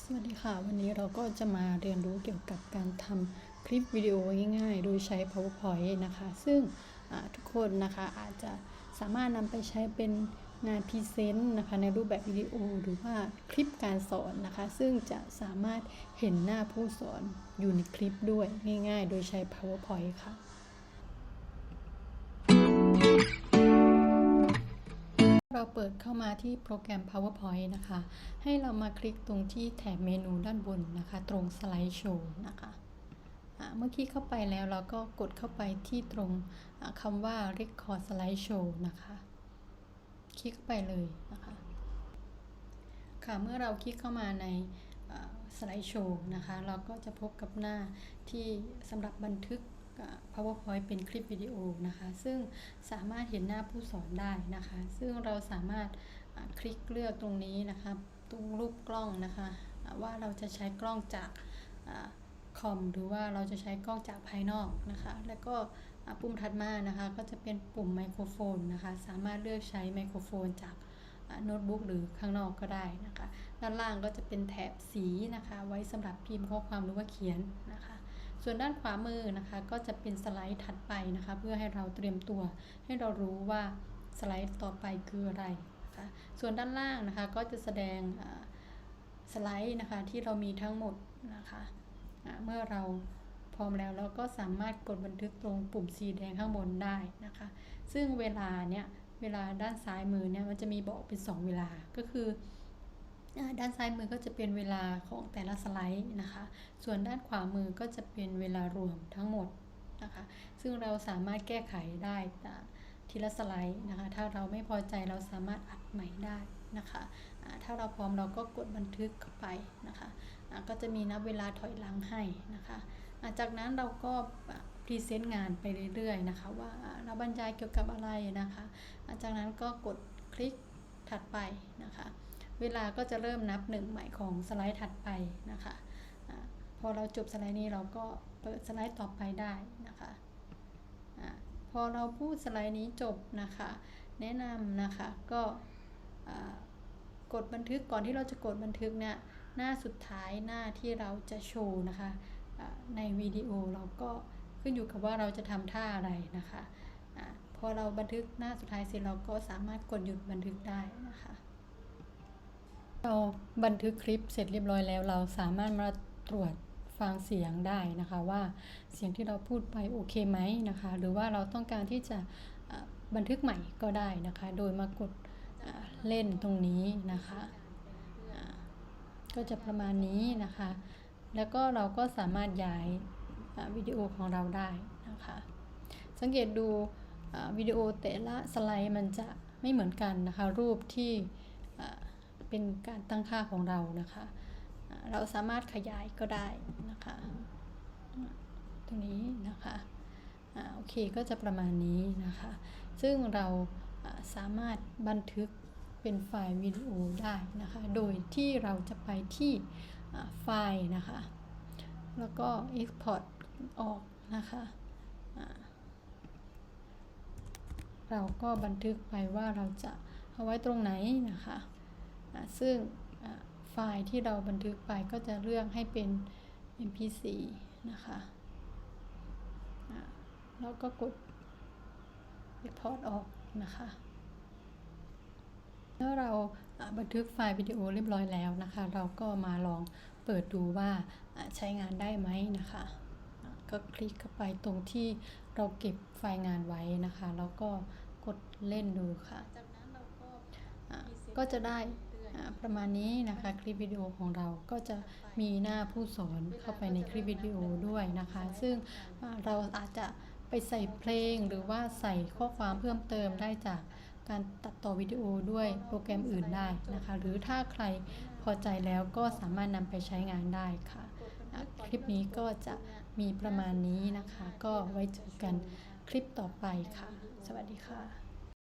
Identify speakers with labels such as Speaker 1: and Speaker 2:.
Speaker 1: สวัสดีค่ะ วันนี้เราก็จะมาเรียนรู้เกี่ยวกับการทำคลิปวิดีโอง่ายๆ โดยใช้ PowerPoint นะคะ ซึ่งทุกคนนะคะอาจจะสามารถนำไปใช้เป็นงานพรีเซนต์นะคะในรูปแบบวิดีโอหรือว่าคลิปการสอนนะคะ ซึ่งจะสามารถเห็นหน้าผู้สอนอยู่ในคลิปด้วยง่ายๆ โดยใช้ PowerPoint ค่ะ เราเปิดเข้ามาที่โปรแกรม PowerPoint นะคะ ให้เรามาคลิกตรงที่แถบเมนูด้านบนนะคะ ตรงสไลด์โชว์นะคะเมื่อคลิกเข้าไปแล้วเราก็กดเข้าไปที่ตรงคำว่า Record Slide Show นะคะ คลิกเข้าไปเลยนะคะ ค่ะ เมื่อเราคลิกเข้ามาในสไลด์โชว์นะคะ เราก็จะพบกับหน้าที่สำหรับบันทึก PowerPoint เป็นคลิปวิดีโอนะคะ ซึ่งสามารถเห็นหน้าผู้สอนได้นะคะ ซึ่งเราสามารถคลิกเลือกตรงนี้นะคะตรงรูปกล้องนะคะ ว่าเราจะใช้กล้องจากอคอมหรือว่าเราจะใช้กล้องจากภายนอกนะคะ แล้วก็ปุ่มถัดมานะคะ ก็จะเป็นปุ่มไมโครโฟนนะคะ สามารถเลือกใช้ไมโครโฟนจากโน้ตบุ๊กหรือข้างนอกก็ได้นะคะ ด้านล่างก็จะเป็นแถบสีนะคะ ไว้สำหรับพิมพ์ข้อความหรือว่าเขียนนะคะ ส่วนด้านขวามือนะคะ ก็จะเป็นสไลด์ถัดไปนะคะ เพื่อให้เราเตรียมตัว ให้เรารู้ว่าสไลด์ต่อไปคืออะไรนะคะส่วนด้านล่างนะคะก็จะแสดงสไลด์นะคะที่เรามีทั้งหมดนะคะเมื่อเราพร้อมแล้วเราก็สามารถกดบันทึกตรงปุ่มสีแดงข้างบนได้นะคะ ซึ่งเวลาเนี่ยเวลาด้านซ้ายมือเนี่ยมันจะมีบอกเป็น 2 เวลาก็คือ ด้านซ้ายมือก็จะเป็นเวลาของแต่ละสไลด์นะคะ ส่วนด้านขวามือก็จะเป็นเวลารวมทั้งหมดนะคะ ซึ่งเราสามารถแก้ไขได้ทีละสไลด์นะคะ ถ้าเราไม่พอใจเราสามารถอัดใหม่ได้นะคะ ถ้าเราพร้อมเราก็กดบันทึกเข้าไปนะคะ ก็จะมีนับเวลาถอยหลังให้นะคะ จากนั้นเราก็พรีเซนต์งานไปเรื่อยๆนะคะ ว่าเราบรรยายเกี่ยวกับอะไรนะคะ จากนั้นก็กดคลิกถัดไปนะคะ เวลาก็จะเริ่มนับหนึ่งใหม่ของสไลด์ถัดไปนะคะอะพอเราจบสไลด์นี้เราก็เปิดสไลด์ต่อไปได้นะคะอะพอเราพูดสไลด์นี้จบนะคะ แนะนำนะคะก็กดบันทึกก่อนที่เราจะกดบันทึกเนี่ยหน้าสุดท้ายหน้าที่เราจะโชว์นะคะในวิดีโอเราก็ขึ้นอยู่กับว่าเราจะทำท่าอะไรนะคะอ่าพอเราบันทึกหน้าสุดท้ายเสร็จเราก็สามารถกดหยุดบันทึกได้นะคะ เราบันทึกคลิปเสร็จเรียบร้อยแล้ว เราสามารถมาตรวจฟังเสียงได้นะคะว่าเสียงที่เราพูดไปโอเคไหมนะคะ หรือว่าเราต้องการที่จะบันทึกใหม่ก็ได้นะคะ โดยมากดเล่นตรงนี้นะคะก็จะประมาณนี้นะคะ แล้วก็เราก็สามารถย้ายวิดีโอของเราได้นะคะ สังเกตดูวิดีโอแต่ละสไลด์มันจะไม่เหมือนกันนะคะ รูปที่ เป็นการตั้งค่าของเรานะคะ เราสามารถขยายก็ได้นะคะ ตรงนี้นะคะอ่าโอเคก็จะประมาณนี้นะคะ ซึ่งเราสามารถบันทึกเป็นไฟล์วิดีโอได้นะคะ โดยที่เราจะไปที่ไฟล์นะคะ แล้วก็ Export ออกนะคะเราก็บันทึกไปว่าเราจะเอาไว้ตรงไหนนะคะ ซึ่งอ่าไฟล์ที่เราบันทึกไปก็จะเลือกให้เป็น mp4 นะคะอ่าแล้วก็กด Export ออกนะคะเมื่อเราอ่าบันทึกไฟล์วิดีโอเรียบร้อยแล้วนะคะ เราก็มาลองเปิดดูว่าอ่าใช้งานได้ไหมนะคะอ่าก็คลิกเข้าไปตรงที่เราเก็บไฟล์งานไว้นะคะ แล้วก็กดเล่นดูค่ะ จากนั้นเราก็อ่าก็จะได้อ่า ประมาณนี้นะคะคลิปวิดีโอของเราก็จะมีหน้าผู้สอนเข้าไปในคลิปวิดีโอด้วยนะคะ ซึ่งเราอาจจะไปใส่เพลงหรือว่าใส่ข้อความเพิ่มเติมได้จากการตัดต่อวิดีโอด้วยโปรแกรมอื่นได้นะคะ หรือถ้าใครพอใจแล้วก็สามารถนำไปใช้งานได้ค่ะอะคลิปนี้ก็จะมีประมาณนี้นะคะ ก็ไว้เจอกันคลิปต่อไปค่ะ สวัสดีค่ะ